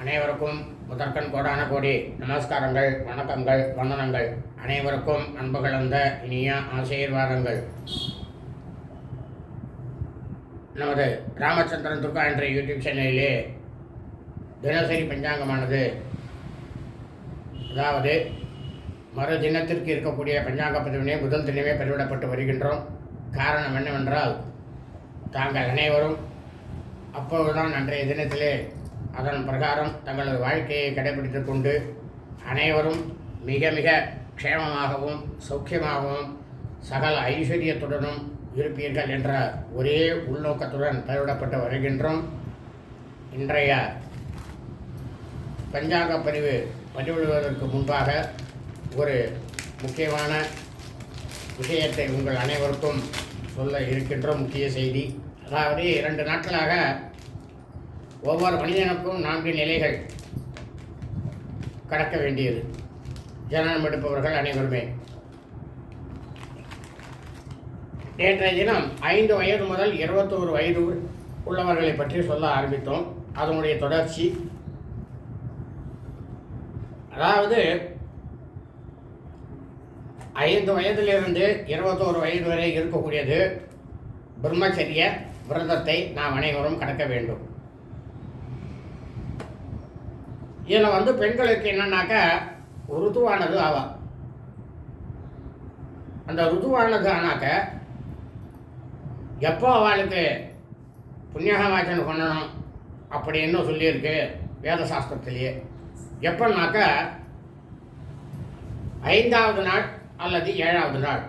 அனைவருக்கும் முதற்கண் கோடான கோடி நமஸ்காரங்கள் வணக்கங்கள் வந்தனங்கள். அனைவருக்கும் அன்பு கலந்த இனிய ஆசீர்வாதங்கள். நமது ராமச்சந்திரன் துர்கா என்ற யூடியூப் சேனலிலே தினசரி பஞ்சாங்கமானது. அதாவது மறு தினத்திற்கு இருக்கக்கூடிய பஞ்சாங்க பதிவினை முதல் தினமே பதிவிடப்பட்டு வருகின்றோம். காரணம் என்னவென்றால் தாங்கள் அனைவரும் அப்போதுதான் அன்றைய தினத்திலே அதன் பிரகாரம் தங்களது வாழ்க்கையை கடைபிடித்து கொண்டு அனைவரும் மிக மிக க்ஷேமமாகவும் சௌக்கியமாகவும் சகல ஐஸ்வர்யத்துடனும் இருப்பீர்கள் என்ற ஒரே உள்நோக்கத்துடன் பயிரிடப்பட்டு வருகின்றோம். இன்றைய பஞ்சாங்க பதிவு பதிவிடுவதற்கு முன்பாக ஒரு முக்கியமான விஷயத்தை உங்கள் அனைவருக்கும் சொல்ல இருக்கின்ற முக்கிய செய்தி. அதாவது இரண்டு நாட்களாக ஒவ்வொரு மனிதனுக்கும் நான்கு நிலைகள் கடக்க வேண்டியது. ஜனனம் எடுப்பவர்கள் அனைவருமே. நேற்றைய தினம் ஐந்து வயது முதல் இருபத்தோரு வயது உள்ளவர்களை பற்றி சொல்ல ஆரம்பித்தோம். அதனுடைய தொடர்ச்சி. அதாவது ஐந்து வயதிலிருந்து இருபத்தோரு வயது வரை இருக்கக்கூடியது பிரம்மச்சரிய விரதத்தை நாம் அனைவரும் கடக்க வேண்டும். இதில் வந்து பெண்களுக்கு என்னன்னாக்கா ருதுவானது ஆவா. அந்த ருதுவானது ஆனாக்க எப்போ அவளுக்கு புண்ணியகவாச்சனை பண்ணணும் அப்படின்னு சொல்லியிருக்கு வேத சாஸ்திரத்திலேயே எப்போன்னாக்கா ஐந்தாவது நாள் அல்லது ஏழாவது நாள்.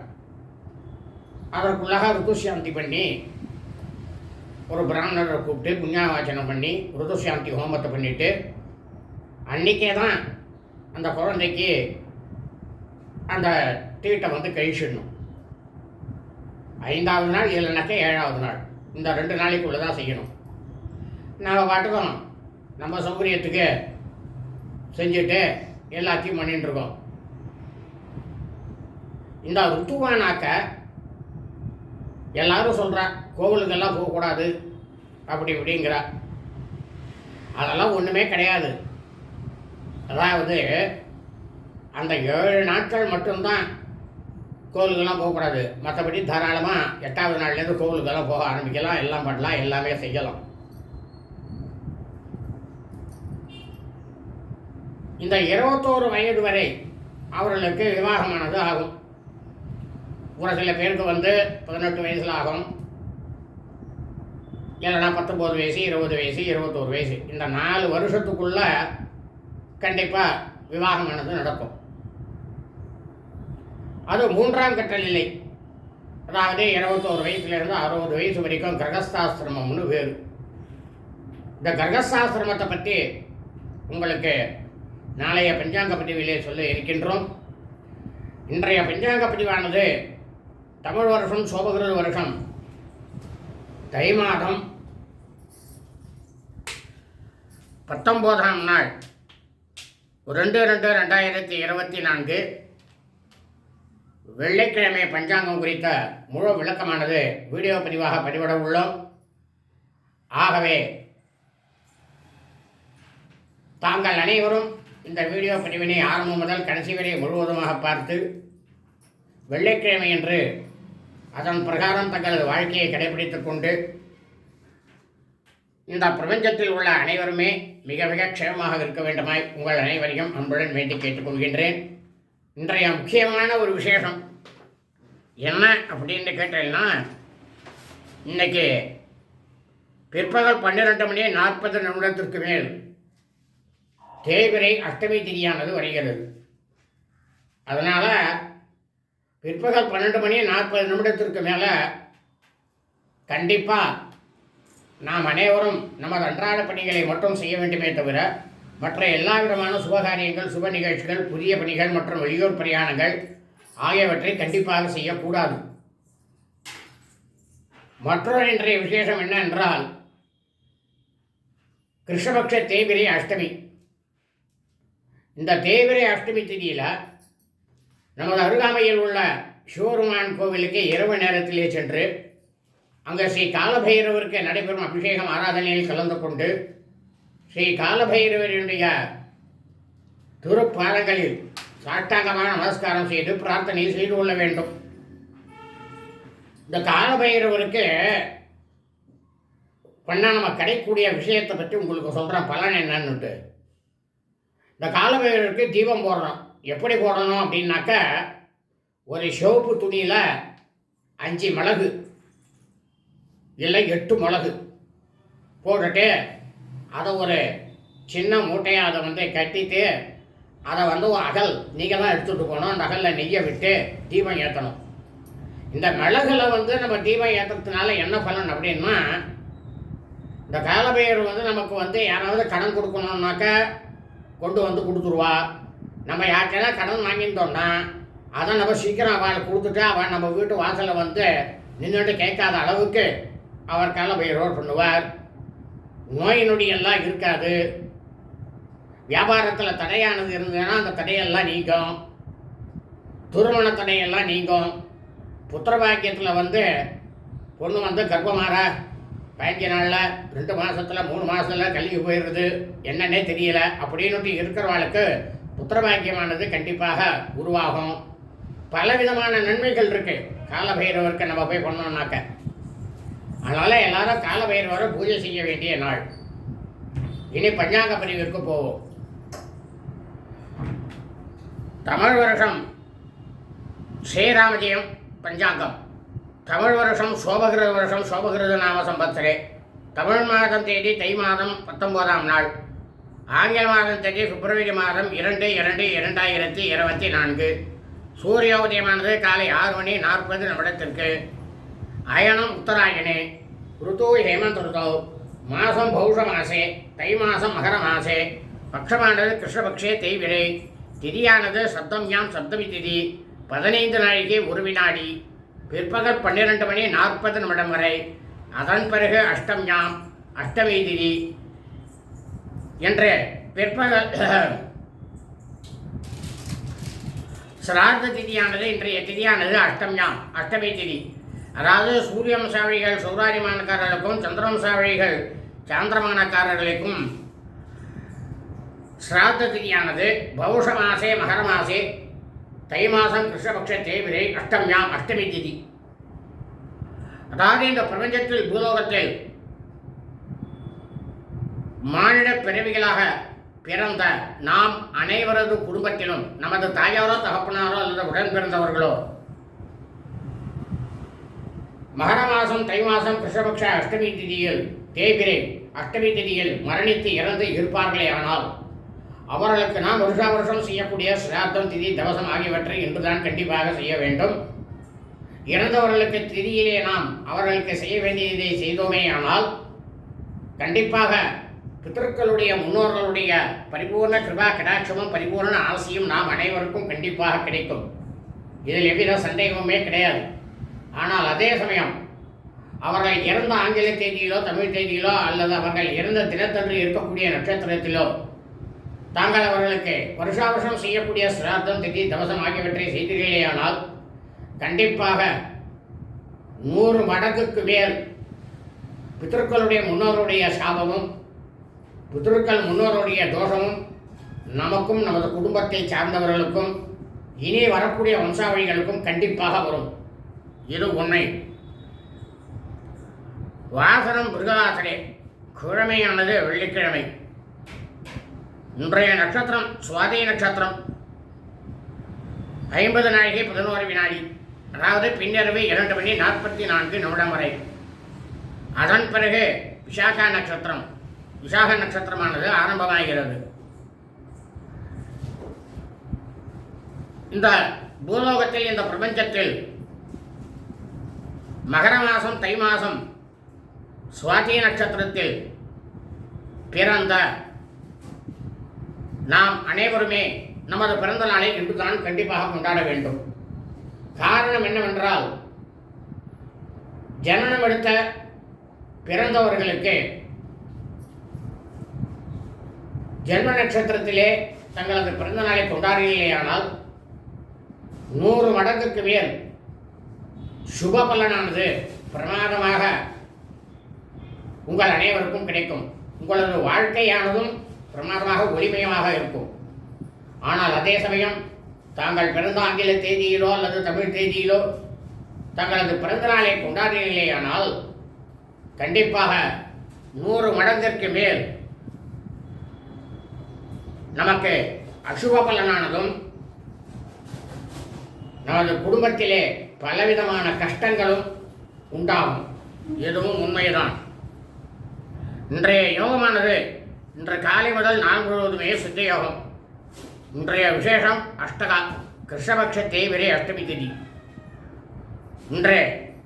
அதற்குள்ளாக ருதுசாந்தி பண்ணி ஒரு பிராமணரை கூப்பிட்டு புண்ணியாவாச்சனம் பண்ணி ருதுசாந்தி ஹோமத்தை பண்ணிவிட்டு அன்றைக்கே தான் அந்த குழந்தைக்கு அந்த தீட்டை வந்து கழிச்சிடணும் ஐந்தாவது நாள் இல்லைனாக்கா ஏழாவது நாள். இந்த ரெண்டு நாளைக்குள்ளே தான் செய்யணும். நாம் பாட்டுக்கோம் நம்ம சௌகரியத்துக்கு செஞ்சுட்டு எல்லாத்தையும் பண்ணிட்டுருக்கோம் இந்த ருத்துவானாக்க எல்லாரும் சொல்கிறா கோவிலுக்கெல்லாம் போகக்கூடாது அப்படி இப்படிங்கிறா. அதெல்லாம் ஒன்றுமே கிடையாது. அதாவது அந்த ஏழு நாட்கள் மட்டும்தான் கோவிலுக்கெல்லாம் போகக்கூடாது. மற்றபடி தாராளமாக எட்டாவது நாள்லேருந்து கோவிலுக்கெல்லாம் போக ஆரம்பிக்கலாம். எல்லாம் பண்ணலாம். எல்லாமே செய்யலாம். இந்த இருபத்தோரு வயது வரை அவர்களுக்கு விவாகமானது ஆகும். ஒரு சில பேருக்கு வந்து பதினெட்டு வயசில் ஆகும். இல்லைன்னா பத்தொம்போது வயசு இருபது வயசு இருபத்தோரு வயசு. இந்த நாலு வருஷத்துக்குள்ளே கண்டிப்பாக விவாகமானது நடக்கும். அது மூன்றாம் கட்ட நிலை. அதாவது இருபத்தோரு வயசுலேருந்து அறுபது வயசு வரைக்கும் கிரகஸ்தாசிரமம்னு வேறு. இந்த கிரகஸ்தாசிரமத்தை பற்றி உங்களுக்கு நாளைய பஞ்சாங்க பதிவிலே சொல்ல இருக்கின்றோம். இன்றைய பஞ்சாங்க பதிவானது தமிழ் வருஷம் சோபகிருத வருஷம். தை மாதம் பத்தொம்போதாம் நாள். ரெண்டு ரெண்டு ரெண்டாயிரத்தி இருபத்தி நான்கு வெள்ளிக்கிழமை பஞ்சாங்கம் குறித்த முழு விளக்கமானது வீடியோ பதிவாக பதிவிட உள்ளோம். ஆகவே தாங்கள் அனைவரும் இந்த வீடியோ பதிவினை ஆரம்பம் முதல் கடைசி வரை முழுவதுமாக பார்த்து வெள்ளிக்கிழமை என்று அதன் பிரகாரம் தங்களது வாழ்க்கையை கடைபிடித்துக் கொண்டு இந்த பிரபஞ்சத்தில் உள்ள அனைவருமே மிக மிக க்ஷேமமாக இருக்க வேண்டுமாய் உங்கள் அனைவரையும் அன்புடன் வேண்டி கேட்டுக்கொள்கின்றேன். இன்றைய முக்கியமான ஒரு விசேஷம். என்ன அப்படின்னு கேட்டீங்கன்னா இன்னைக்கு பிற்பகல் பன்னிரெண்டு மணி நாற்பது நிமிடத்திற்கு மேல் தேய்பிரை அஷ்டமி திதியானது வருகிறது. அதனால் பிற்பகல் பன்னெண்டு மணி நாற்பது நிமிடத்திற்கு மேலே கண்டிப்பாக நாம் அனைவரும் நமது அன்றாட பணிகளை மட்டும் செய்ய வேண்டுமே தவிர மற்ற எல்லா விதமான சுபகாரியங்கள் சுப நிகழ்ச்சிகள் புதிய பணிகள் மற்றும் வெளியூர் பிரயாணங்கள் ஆகியவற்றை கண்டிப்பாக செய்யக்கூடாது. மற்றொரு இன்றைய விசேஷம் என்ன என்றால் கிருஷ்ணபக்ஷ தேய்பிரை அஷ்டமி. இந்த தேய்பிரை அஷ்டமி திதியில் நமது அருகாமையில் உள்ள சிவருமான் கோவிலுக்கு இரவு நேரத்திலே சென்று அங்கே ஸ்ரீ காலபைரவருக்கு நடைபெறும் அபிஷேகம் ஆராதனையில் கலந்து கொண்டு ஸ்ரீ காலபைரவருடைய திருப்பாதங்களில் சாஷ்டாங்கமான நமஸ்காரம் செய்து பிரார்த்தனை செய்து கொள்ள வேண்டும். இந்த காலபைரவருக்கு பண்ணால் நம்ம கிடைக்கக்கூடிய விஷயத்தை பற்றி உங்களுக்கு சொல்கிறேன் பலன் என்னன்னுட்டு. இந்த காலபைரவருக்கு தீபம் போடுறோம். எப்படி போடணும் அப்படின்னாக்க ஒரு சிவப்பு துணியில் அஞ்சு மிளகு இல்லை எட்டு மிளகு போட்டுட்டு அதை ஒரு சின்ன மூட்டையாக அதை வந்து கட்டிட்டு அதை வந்து ஒரு அகல் நீங்கள் தான் எடுத்துகிட்டு போகணும். அந்த அகலில் நெய்யை விட்டு தீபம் ஏற்றணும் இந்த மிளகுல வந்து நம்ம தீபம் ஏற்றுறதுனால என்ன பலன் அப்படின்னா இந்த காலபெயர் வந்து நமக்கு வந்து யாராவது கடன் கொடுக்கணுன்னாக்க கொண்டு வந்து கொடுத்துருவா. நம்ம யார்கிட்ட கடன் வாங்கியிருந்தோம்னா அதை நம்ம சீக்கிரம் அவளுக்கு கொடுத்துட்டு அவன் நம்ம வீட்டு வாசலில் வந்து நின்றுட்டு கேட்காத அளவுக்கு அவர் காலபைரவர் பண்ணுவார். நோய் நொடியெல்லாம் இருக்காது. வியாபாரத்தில் தடையானது இருந்ததுன்னா அந்த தடையெல்லாம் நீங்கும். திருமண தடையெல்லாம் நீங்கும். புத்திரபாக்கியத்தில் வந்து பொண்ணு வந்து கர்ப்பமாற பதினஞ்சு நாளில் ரெண்டு மாதத்தில் மூணு மாதத்தில் கல்வி போயிடுது என்னன்னே தெரியல. அப்படின்னுட்டு இருக்கிறவளுக்கு புத்திரபாக்கியமானது கண்டிப்பாக உருவாகும். பலவிதமான நன்மைகள் இருக்குது காலபைரவருக்கு நம்ம போய் பண்ணோம்னாக்க. அதனால் எல்லாரும் காலபைரவரை பூஜை செய்ய வேண்டிய நாள். இனி பஞ்சாங்க பிரிவிற்கு போவோம். தமிழ் வருஷம் ஸ்ரீராமஜயம் பஞ்சாங்கம். தமிழ் வருஷம் சோபகிருத வருஷம் சோபகிருத நாம சம்பத்சரே. தமிழ் மாதம் தேதி தை மாதம் பத்தொம்போதாம் நாள். ஆங்கில மாதம் தேதி பிப்ரவரி மாதம் இரண்டு இரண்டு இரண்டாயிரத்தி இருபத்தி நான்கு. சூரிய உதயமானது காலை ஆறு மணி நாற்பது நிமிடத்திற்கு. அயனம் உத்தராயணே ருத்து ஹேமந்த் ருதோ மாசம் பௌஷ மாசே தை மாசம் மகர மாசே பக்ஷமானது கிருஷ்ணபக்ஷே தேய்விரை திதியானது சப்தம்யாம் சப்தமி திதி பதினைந்து நாழிகை ஒரு வினாடி பிற்பகல் பன்னிரண்டு மணி நாற்பது நிமிடம் வரை அதன் பிறகு அஷ்டம்யாம் அஷ்டமி திதி என்று பிற்பகல் சிரார்த்த திதியானது இன்றைய திதியானது அஷ்டம்யாம் அஷ்டமி திதி அதாவது சூரியவம்சாவழிகள் சௌராரிமானக்காரர்களுக்கும் சந்திரவம்சாவழிகள் சாந்திரமானக்காரர்களுக்கும் சிராத்த திதியானது பௌஷ மாசே மகர மாசே தை மாதம் கிருஷ்ணபக்ஷ தேவிரை அஷ்டம்யாம் அஷ்டமி திதி. அதாவது இந்த பிரபஞ்சத்தில் பூலோகத்தில் மானிட பிறவிகளாக பிறந்த நாம் அனைவரது குடும்பத்திலும் நமது தாயாரோ தகப்பனாரோ அல்லது உடன் பிறந்தவர்களோ மகர மாதம் தை மாதம் கிருஷ்ணபக்ஷ அஷ்டமி திதியில் தேய்பிரை அஷ்டமி திதியில் மரணித்து இறந்து இருப்பார்களே ஆனால் அவர்களுக்கு நாம் வருஷா வருஷம் செய்யக்கூடிய சிராத்தம் திதி தவசம் ஆகியவற்றை இன்றுதான் கண்டிப்பாக செய்ய வேண்டும். இறந்தவர்களுக்கு திதியிலே நாம் அவர்களுக்கு செய்ய வேண்டியதை செய்தோமே ஆனால் கண்டிப்பாக பித்தர்களுடைய முன்னோர்களுடைய பரிபூர்ண கிருபா கடாட்சமும் பரிபூர்ண ஆசையும் நாம் அனைவருக்கும் கண்டிப்பாக கிடைக்கும். இதில் எவ்வித சந்தேகமுமே கிடையாது. ஆனால் அதே சமயம் அவர்கள் இறந்த ஆங்கில தேதியிலோ தமிழ் தேதியிலோ அல்லது அவர்கள் இறந்த தினத்தன்று இருக்கக்கூடிய நட்சத்திரத்திலோ தாங்கள் அவர்களுக்கு வருஷா வருஷம் செய்யக்கூடிய சிராத்தம் திதி தவசம் ஆகியவற்றை செய்தீர்களேயானால் கண்டிப்பாக நூறு மடங்குக்கு மேல் பித்தர்களுடைய முன்னோருடைய சாபமும் பித்தர்கள் முன்னோருடைய தோஷமும் நமக்கும் நமது குடும்பத்தை சார்ந்தவர்களுக்கும் இனி வரக்கூடிய வம்சாவளிகளுக்கும் கண்டிப்பாக வரும். இது உண்மை. வாசனம் மிருகவாசனே. கிழமையானது வெள்ளிக்கிழமை. இன்றைய நட்சத்திரம் சுவாதி நட்சத்திரம். ஐம்பது நாழிகை பதினோரு வினாடி. அதாவது பின்னிரவு இரண்டு மணி நாற்பத்தி நான்கு நிமிடம் வரை. அதன் பிறகு விசாகா நட்சத்திரம். விசாக நட்சத்திரமானது ஆரம்பமாகிறது. இந்த பூலோகத்தில் இந்த பிரபஞ்சத்தில் மகர மாதம் தை மாதம் சுவாதி நட்சத்திரத்தில் பிறந்த நாம் அனைவருமே நமது பிறந்த நாளை இன்றுதான் கண்டிப்பாக கொண்டாட வேண்டும். காரணம் என்னவென்றால் ஜனனம் எடுத்த பிறந்தவர்களுக்கு ஜென்ம நட்சத்திரத்திலே தங்களது பிறந்த நாளை கொண்டாடுகிறேயானால் நூறு மடங்குக்கு மேல் சுப பலனானது பிரமாதமாக உங்கள் அனைவருக்கும் கிடைக்கும். உங்களது வாழ்க்கையானதும் பிரமாதமாக ஒளிமயமாக இருக்கும். ஆனால் அதே சமயம் தாங்கள் பிறந்த ஆங்கில தேதியிலோ அல்லது தமிழ் தேதியிலோ தங்களது பிறந்த நாளை கொண்டாடுகிறீர்களேயானால் கண்டிப்பாக நூறு மடங்கிற்கு மேல் நமக்கு அசுப பலனானதும் நமது குடும்பத்திலே பலவிதமான கஷ்டங்களும் உண்டாகும். எதுவும் உண்மைதான். இன்றைய யோகமானது இன்று காலை முதல் நான் முழுவதுமே சித்த யோகம் இன்றைய விசேஷம் அஷ்டகா கிருஷ்ணபக்ஷ தேய்விரை அஷ்டமி திதி. இன்றைய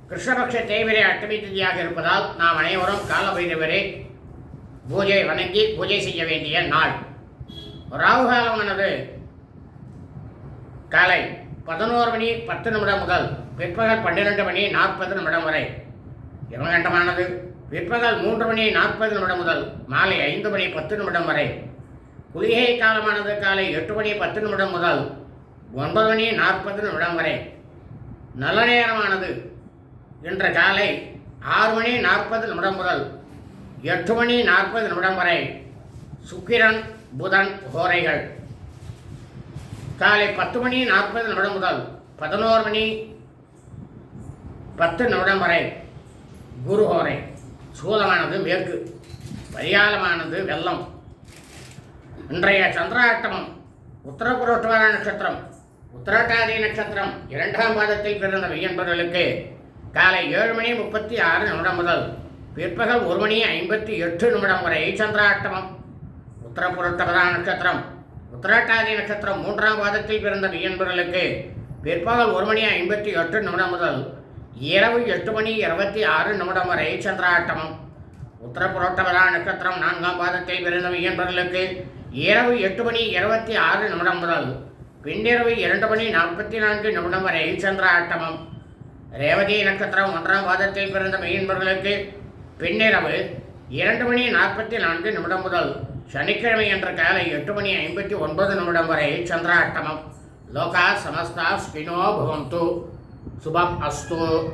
கிருஷ்ணபக்ஷ தேய்விரை அஷ்டமி திதியாக இருப்பதால் நாம் அனைவரும் காலபைரவரே பூஜை வணங்கி பூஜை செய்ய வேண்டிய நாள். ராகு காலமானது காலை பதினோரு மணி பத்து நிமிடம் முதல் பிற்பகல் பன்னிரெண்டு மணி நாற்பது நிமிடம் வரை. யமகண்டமானது பிற்பகல் மூன்று மணி நாற்பது நிமிடம் முதல் மாலை ஐந்து மணி பத்து நிமிடம் வரை. குளிகை காலமானது காலை எட்டு மணி பத்து நிமிடம் முதல் ஒன்பது மணி நாற்பது நிமிடம் வரை. நல்ல நேரமானது இன்று காலை ஆறு மணி நாற்பது நிமிடம் முதல் எட்டு மணி நாற்பது நிமிடம் வரை. சுக்கிரன் புதன் ஹோரைகள் காலை பத்து மணி நாற்பது நிமிடம் முதல் பதினோரு மணி பத்து நிமிடம் வரை குருஹோரை சூலமானது மேற்கு பரியாலமானது வெள்ளம். இன்றைய சந்திராட்டமம் உத்தரபுரோட்டுவார நட்சத்திரம் உத்தரட்டாதி நட்சத்திரம் இரண்டாம் பாதத்தில் பிறந்த மெய்யன்பர்களுக்கு காலை ஏழு மணி முப்பத்தி ஆறு நிமிடம் முதல் பிற்பகல் ஒரு மணி ஐம்பத்தி எட்டு நிமிடம் வரை சந்திராட்டமம் உத்தரபுரோட்டவர நட்சத்திரம். உத்தராட்டாதி நட்சத்திரம் மூன்றாம் பாதத்தில் பிறந்த மெய்யன்பர்களுக்கு பிற்பகல் ஒரு மணி ஐம்பத்தி எட்டு நிமிடம் முதல் இரவு எட்டு மணி இருபத்தி ஆறு நிமிடம் வரை சந்திராட்டமம். உத்தரப்புரோட்டவரா நட்சத்திரம் நான்காம் பாதத்தில் பிறந்த மெய்யன்பர்களுக்கு இரவு எட்டு மணி இருபத்தி ஆறு நிமிடம் முதல் பின்னிரவு இரண்டு மணி நாற்பத்தி நான்கு நிமிடம் வரை சந்திராட்டமம். ரேவதி நட்சத்திரம் ஒன்றாம் பாதத்தில் பிறந்த மெயின்பர்களுக்கு பின்னிரவு இரண்டு மணி நாற்பத்தி நான்கு நிமிடம் முதல் சனிக்கிழமை என்ற காலை எட்டு மணி ஐம்பத்தி ஒன்பது நிமிடம் வரை சந்திராட்டமம். லோகா சமஸ்தா ஸ்பினோ பவந்து. சுபம் அஸ்து.